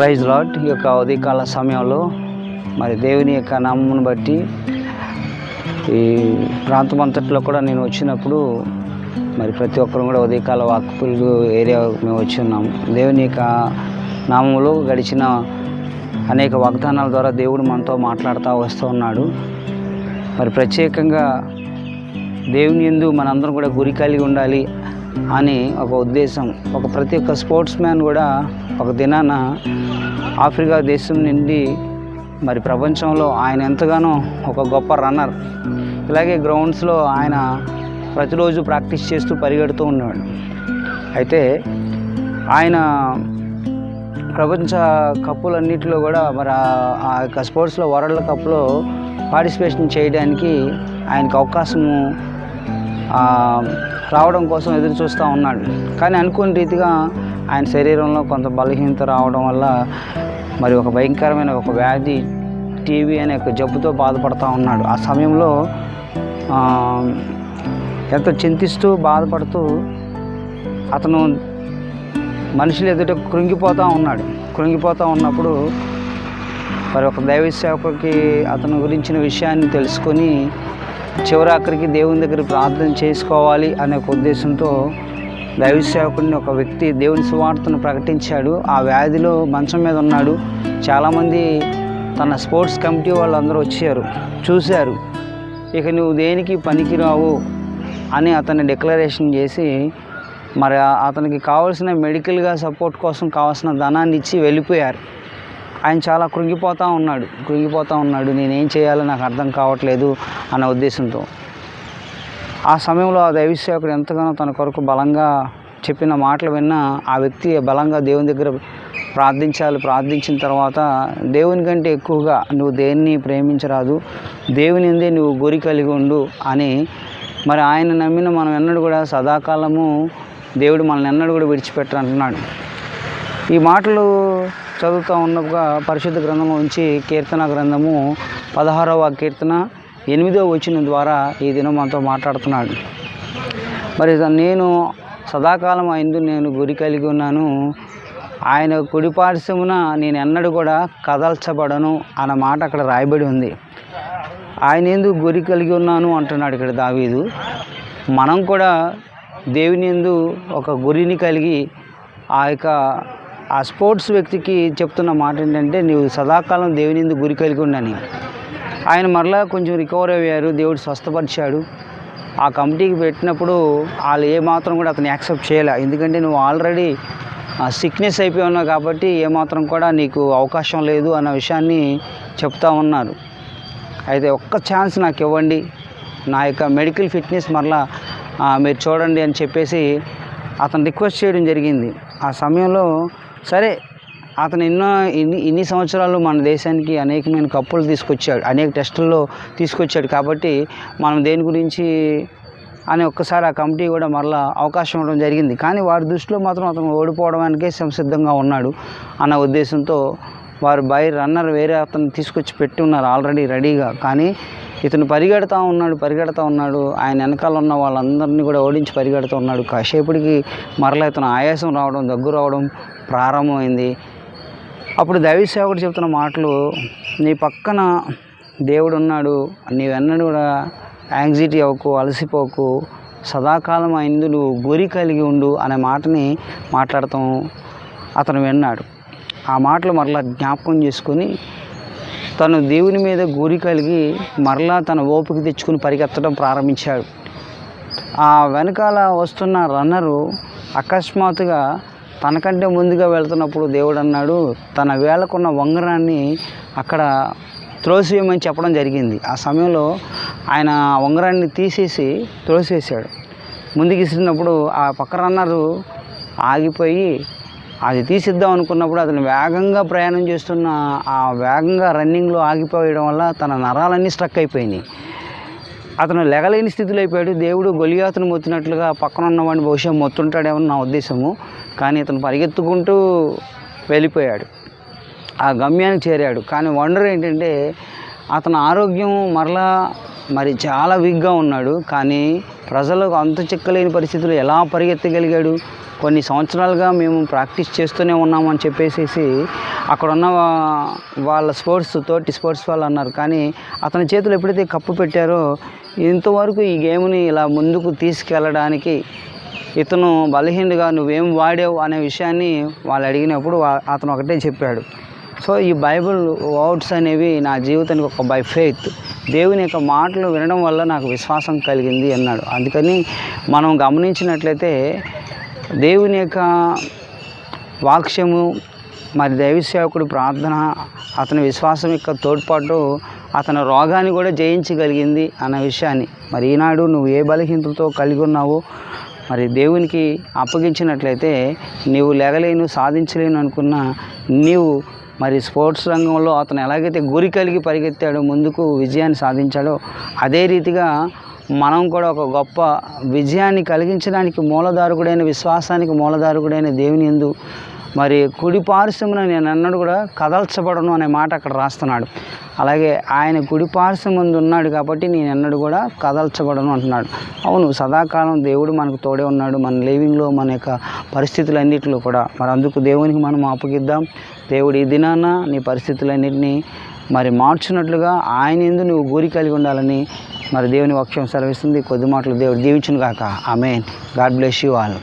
Praise lot ఈ యొక్క ఉదయకాల సమయంలో మరి దేవుని యొక్క నామమును బట్టి ఈ ప్రాంతం అంతట్లో కూడా నేను వచ్చినప్పుడు మరి ప్రతి ఒక్కరు కూడా ఉదయకాల వాక్పులు ఏరియా మేము వచ్చి ఉన్నాము దేవుని యొక్క నామములో గడిచిన అనేక వాగ్దానాల ద్వారా దేవుడు మనతో మాట్లాడుతూ వస్తూ ఉన్నాడు. మరి ప్రత్యేకంగా దేవుని ఎందు మనందరం కూడా గురి కలిగి ఉండాలి అని ఒక ఉద్దేశం. ఒక ప్రతి ఒక్క స్పోర్ట్స్ మ్యాన్ కూడా ఒక దినాన ఆఫ్రికా దేశం నుండి మరి ప్రపంచంలో ఆయన ఎంతగానో ఒక గొప్ప రన్నర్. ఇలాగే గ్రౌండ్స్లో ఆయన ప్రతిరోజు ప్రాక్టీస్ చేస్తూ పరిగెడుతూ ఉన్నాడు అయితే ఆయన ప్రపంచ కప్పులన్నింటిలో కూడా మరి ఆ- యొక్క స్పోర్ట్స్లో వరల్డ్ కప్లో పార్టిసిపేషన్ చేయడానికి ఆయనకు అవకాశము రావడం కోసం ఎదురు చూస్తూ ఉన్నాడు. కానీ అనుకున్న రీతిగా ఆయన శరీరంలో కొంత బలహీనత రావడం వల్ల మరి ఒక భయంకరమైన ఒక వ్యాధి టీవీ అనే ఒక జబ్బుతో బాధపడుతూ ఉన్నాడు. ఆ సమయంలో ఎంతో చింతిస్తూ బాధపడుతూ అతను మనుషులు ఎదుట కృంగిపోతూ ఉన్నాడు. కృంగిపోతూ ఉన్నప్పుడు మరి ఒక దైవ సేవకుడికి అతను గురించిన విషయాన్ని తెలుసుకొని చివరాఖరికి దేవుని దగ్గర ప్రార్థన చేసుకోవాలి అనే ఒక ఉద్దేశంతో దైవ సేవకుడిని ఒక వ్యక్తి దేవుని సువార్తను ప్రకటించాడు. ఆ వ్యాధిలో మంచం మీద ఉన్నాడు. చాలామంది తన స్పోర్ట్స్ కమిటీ వాళ్ళందరూ వచ్చారు. చూశారు. ఇక నువ్వు దేనికి పనికిరావు అని అతన్ని డిక్లరేషన్ చేసి మరి అతనికి కావాల్సిన మెడికల్గా సపోర్ట్ కోసం కావాల్సిన ధనాన్ని ఇచ్చి వెళ్ళిపోయారు. ఆయన చాలా కృంగిపోతూ ఉన్నాడు. కృంగిపోతూ ఉన్నాడు. నేనేం చేయాలో నాకు అర్థం కావట్లేదు అన్న ఉద్దేశంతో. ఆ సమయంలో ఆ దైవసేవకుడు ఎంతగానో తన కొరకు బలంగా చెప్పిన మాటలు విన్న ఆ వ్యక్తి బలంగా దేవుని దగ్గర ప్రార్థించాలి. ప్రార్థించిన తర్వాత దేవుని కంటే ఎక్కువగా నువ్వు దేన్ని ప్రేమించరాదు? దేవుని ఎందే నువ్వు గురి కలిగి ఉండు అని మరి ఆయన నమ్మిన మనం ఎన్నడూ కూడా సదాకాలము దేవుడు మనల్ని ఎన్నడూ కూడా విడిచిపెట్టరు అంటున్నాడు ఈ మాటలు చదువుతూ ఉన్నప్పుగా పరిశుద్ధ గ్రంథము నుంచి కీర్తన గ్రంథము పదహారవ కీర్తన ఎనిమిదవ వచ్చిన ద్వారా ఈ దినం మనతో మాట్లాడుతున్నాడు. మరి నేను సదాకాలం అయింది నేను గురి కలిగి ఉన్నాను. ఆయన కుడి పార్శ్వమున నేను ఎన్నడూ కూడా కదల్చబడను అన్న మాట అక్కడ రాయబడి ఉంది. ఆయన ఎందుకు గురి కలిగి ఉన్నాను అంటున్నాడు ఇక్కడ దావీదు. మనం కూడా దేవుని ఎందు ఒక గురిని కలిగి ఆ యొక్క ఆ స్పోర్ట్స్ వ్యక్తికి చెప్తున్న మాట ఏంటంటే నీవు సదాకాలం దేవుని ఎందుకు గురి కలిగి ఉండని. ఆయన మరలా కొంచెం రికవర్ అయ్యారు దేవుడు స్వస్థపరిచాడు. ఆ కమిటీకి పెట్టినప్పుడు వాళ్ళు ఏమాత్రం కూడా అతను యాక్సెప్ట్ చేయలే. ఎందుకంటే నువ్వు ఆల్రెడీ సిక్నెస్ అయిపోయి ఉన్నావు కాబట్టి ఏమాత్రం కూడా నీకు అవకాశం లేదు అన్న విషయాన్ని చెప్తా ఉన్నారు. అయితే ఒక్క ఛాన్స్ నాకు ఇవ్వండి. నా యొక్క మెడికల్ ఫిట్నెస్ మరలా మీరు చూడండి అని చెప్పేసి అతను రిక్వెస్ట్ చేయడం జరిగింది. ఆ సమయంలో సరే అతను ఎన్నో ఇన్ని ఇన్ని సంవత్సరాలు మన దేశానికి అనేకమైన కప్పులు తీసుకొచ్చాడు అనేక టెస్టుల్లో తీసుకొచ్చాడు కాబట్టి మనం దేని గురించి అని ఒక్కసారి ఆ కమిటీ కూడా మరలా అవకాశం ఇవ్వడం జరిగింది. కానీ వారి దృష్టిలో మాత్రం అతను ఓడిపోవడానికే సంసిద్ధంగా ఉన్నాడు అన్న ఉద్దేశంతో వారు బై రన్నర్ వేరే అతను తీసుకొచ్చి పెట్టి ఉన్నారు ఆల్రెడీ రెడీగా. కానీ ఇతను పరిగెడతా ఉన్నాడు పరిగెడతా ఉన్నాడు. ఆయన వెనకాల ఉన్న వాళ్ళందరినీ కూడా ఓడించి పరిగెడుతూ ఉన్నాడు. కాసేపటికి మరలా ఇతను ఆయాసం రావడం దగ్గు రావడం ప్రారంభమైంది. అప్పుడు దైవ సేవకుడు చెప్తున్న మాటలు నీ పక్కన దేవుడు ఉన్నాడు నీవెన్నడూ కూడా యాంగ్జైటీ అవ్వకు అలసిపోకు సదాకాలం అయింది గురి కలిగి ఉండు అనే మాటని మాట్లాడతాం అతను విన్నాడు. ఆ మాటలు మరలా జ్ఞాపకం చేసుకొని తను దేవుని మీద గురి కలిగి మరలా తన ఓపిక తెచ్చుకుని పరిగెత్తడం ప్రారంభించాడు. ఆ వెనకాల వస్తున్న రన్నరు అకస్మాత్తుగా తనకంటే ముందుగా వెళ్తున్నప్పుడు దేవుడు అన్నాడు తన వేళకున్న ఉంగరాన్ని అక్కడ త్రోసేయమని చెప్పడం జరిగింది. ఆ సమయంలో ఆయన ఉంగరాన్ని తీసేసి త్రోసేసాడు ముందుకు ఇసిరినప్పుడు ఆ పక్క రన్నరు ఆగిపోయి అది తీసిద్దాం అనుకున్నప్పుడు అతను వేగంగా ప్రయాణం చేస్తున్న ఆ వేగంగా రన్నింగ్లో ఆగిపోయడం వల్ల తన నరాలన్నీ స్ట్రక్ అయిపోయినాయి. అతను లెగలేని స్థితిలో అయిపోయాడు. దేవుడు గొలియాతను మొత్తినట్లుగా పక్కన ఉన్నవాడిని బహుశా మొత్తుంటాడేమో నా ఉద్దేశము. కానీ ఇతను పరిగెత్తుకుంటూ వెళ్ళిపోయాడు. ఆ గమ్యానికి చేరాడు. కానీ వండర్ ఏంటంటే అతని ఆరోగ్యం మరలా మరి చాలా వీక్గా ఉన్నాడు. కానీ ప్రజలకు అంత చిక్కలేని పరిస్థితులు ఎలా పరిగెత్తగలిగాడు? కొన్ని సంవత్సరాలుగా మేము ప్రాక్టీస్ చేస్తూనే ఉన్నామని చెప్పేసి అక్కడ ఉన్న వాళ్ళ స్పోర్ట్స్ తోటి స్పోర్ట్స్ వాళ్ళు అన్నారు. కానీ అతని చేతులు ఎప్పుడైతే కప్పు పెట్టారో ఇంతవరకు ఈ గేమ్ని ఇలా ముందుకు తీసుకెళ్ళడానికి ఇతను బలహీనుడిగా నువ్వేం వాడావు అనే విషయాన్ని వాళ్ళు అడిగినప్పుడు అతను ఒకటే చెప్పాడు. సో ఈ బైబిల్ వర్డ్స్ అనేవి నా జీవితానికి ఒక బై ఫెయిత్ దేవుని యొక్క మాటలు వినడం వల్ల నాకు విశ్వాసం కలిగింది అన్నాడు. అందుకని మనం గమనించినట్లయితే దేవుని యొక్క వాక్యము మరి దైవ సేవకుడి ప్రార్థన అతని విశ్వాసం యొక్క తోడ్పాటు అతని రోగాన్ని కూడా జయించగలిగింది అన్న విషయాన్ని. మరి ఈనాడు నువ్వు ఏ బలహీనతతో కలిగి ఉన్నావో మరి దేవునికి అప్పగించినట్లయితే నీవు లేగలేను సాధించలేను అనుకున్న నీవు మరి స్పోర్ట్స్ రంగంలో అతను ఎలాగైతే గురి కలిగి పరిగెత్తాడో ముందుకు విజయాన్ని సాధించాడో అదే రీతిగా మనం కూడా ఒక గొప్ప విజయాన్ని కలిగించడానికి మూలధారకుడైన విశ్వాసానికి మూలధారకుడైన దేవుని ఎందు మరి కుడి పార్శ్వమున నేను అన్నాడు కూడా కదల్చబడను అనే మాట అక్కడ రాస్తున్నాడు. అలాగే ఆయన కుడి పార్శ్వముందు ఉన్నాడు కాబట్టి నేను ఎన్నడు కూడా కదల్చబడను అంటున్నాడు. అవును సదాకాలం దేవుడు మనకు తోడే ఉన్నాడు. మన లివింగ్లో మన యొక్క పరిస్థితులన్నింటిలో కూడా. మరి అందుకు దేవునికి మనం అప్పగిద్దాం. దేవుడు ఈ దినాన నీ పరిస్థితులన్నింటినీ మరి మార్చున్నట్లుగా ఆయన ఎందు నువ్వు గురి కలిగి ఉండాలని మరి దేవుని వాక్యం సెలవిస్తుంది. కొద్ది మాటలు దేవుడు దీవించును కాక amen. God bless you all.